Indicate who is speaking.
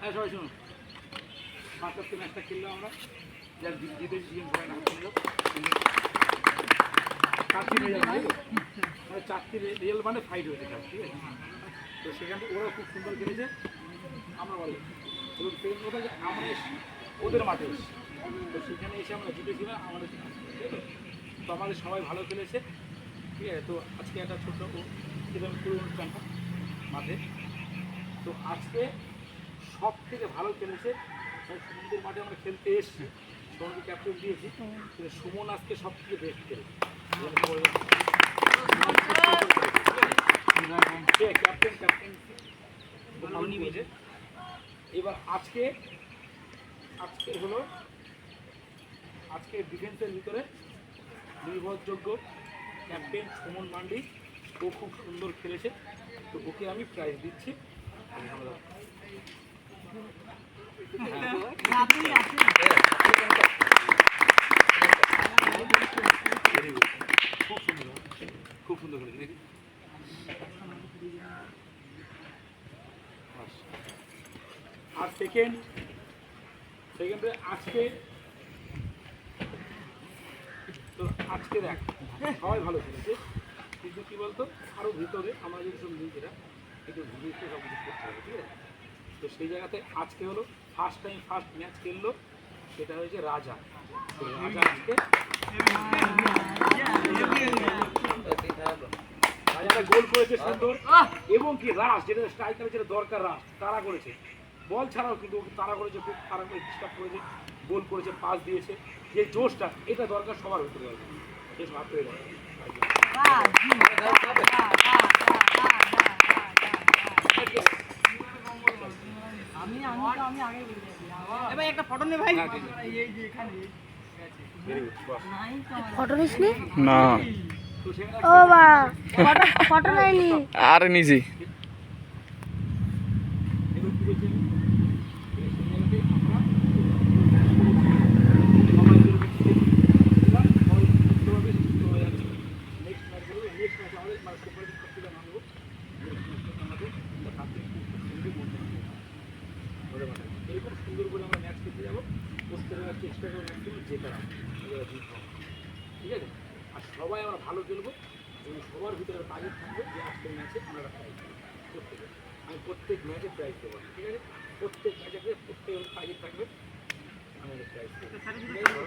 Speaker 1: হ্যাঁ সবাই শুনুন পাঁচটার তো ম্যাচটা খেললাম আমরা যার জি- জিতেছি জিএম নাম শুনলো চারটি রেজাল্ট? মানে চারটি রেজাল্ট মানে ফাইট হয়েছে ঠিক আছে তো সেখানে ওরা খুব সুন্দর খেলেছে আমরা ভালো এবং কথা যে আমরা এসেছি ওদের মাঠে এসেছি তো সেখানে এসে আমরা জিতেছিলাম আমাদের তো আমাদের সবাই ভালো খেলেছে ঠিক আছে, তো আজকে একটা ছোট্ট এরকম পুরো অনুষ্ঠানটা মাঠে তো আজকে সব থেকে ভালো খেলেছে সমুদ্রের মাঠে আমরা খেলতে এসেছি। সোমনকে ক্যাপ্টেন দিয়েছি। কিন্তু সুমন আজকে সব থেকে বেস্ট খেলেছে। ক্যাপ্টেন ক্যাপ্টেন এবার আজকে আজকে হলো আজকে ডিফেন্সের ভিতরে নির্ভরযোগ্য ক্যাপ্টেন সুমন মান্ডি। ও খুব সুন্দর খেলেছে। তো ওকে আমি প্রাইজ দিচ্ছি. খুব সুন্দর। খুব সুন্দর দেখি। আর সেকেন্ড সেকেন্ডে আজকে তো আজকে দেখ, সবাই ভালো খেলেছে। কিন্তু কি বলতো আরও ভিতরে আমরা যদি সব নিজেরা একটু ঘুরিয়ে সব কিছু করতে হবে ঠিক আছে? তো সেই জায়গাতে আজকে হলো ফার্স্ট টাইম ফার্স্ট ম্যাচ খেললো সেটা হয়েছে রাজা। তো রাজা আজকে রাজাটা গোল করেছে সুন্দর। এবং কি রাস যেটা স্ট্রাইকারের যেটা দরকার রাস তারা করেছে। বল ছাড়াও কিন্তু তারা করেছে খুব তারা করে ডিস্টার্ব করেছে গোল করেছে পাস দিয়েছে। যে জোশটা এটা দরকার সবার ভিতরে বেশ ভাব
Speaker 2: নে।
Speaker 3: ও বা ফটো ফটো নেয়নি?
Speaker 4: আর নিছি
Speaker 1: এবার কি বলছি আমি? এই সময়টাতে আমরা সবাই যেরকম খেলছিলাম, সবাই সুস্থভাবে সুস্থ হয়ে যাচ্ছে। Next match গুলো, next match আমাদের মানে supervisor করতে গেলে আমাদের next match টা আমাদের একটা captain খুব সুন্দর বলতে হবে। ওদের মাথায়। এরকম সুন্দর করে আমরা ম্যাচ খেলতে যাব প্রত্যেকের চেষ্টা করব এবার ঠিক আছে? আর সবাই আমরা ভালো খেলব। এবং সবার ভিতরে টার্গেট থাকবে যে আজকের ম্যাচে আমরা একটা প্রাইজ প্রত্যেকে আমি প্রত্যেক ম্যাচে প্রাইজ দেবো। ঠিক আছে? প্রত্যেক ম্যাচে প্রত্যেক টার্গেট থাকবে। আমাদের প্রাইজ দেবো।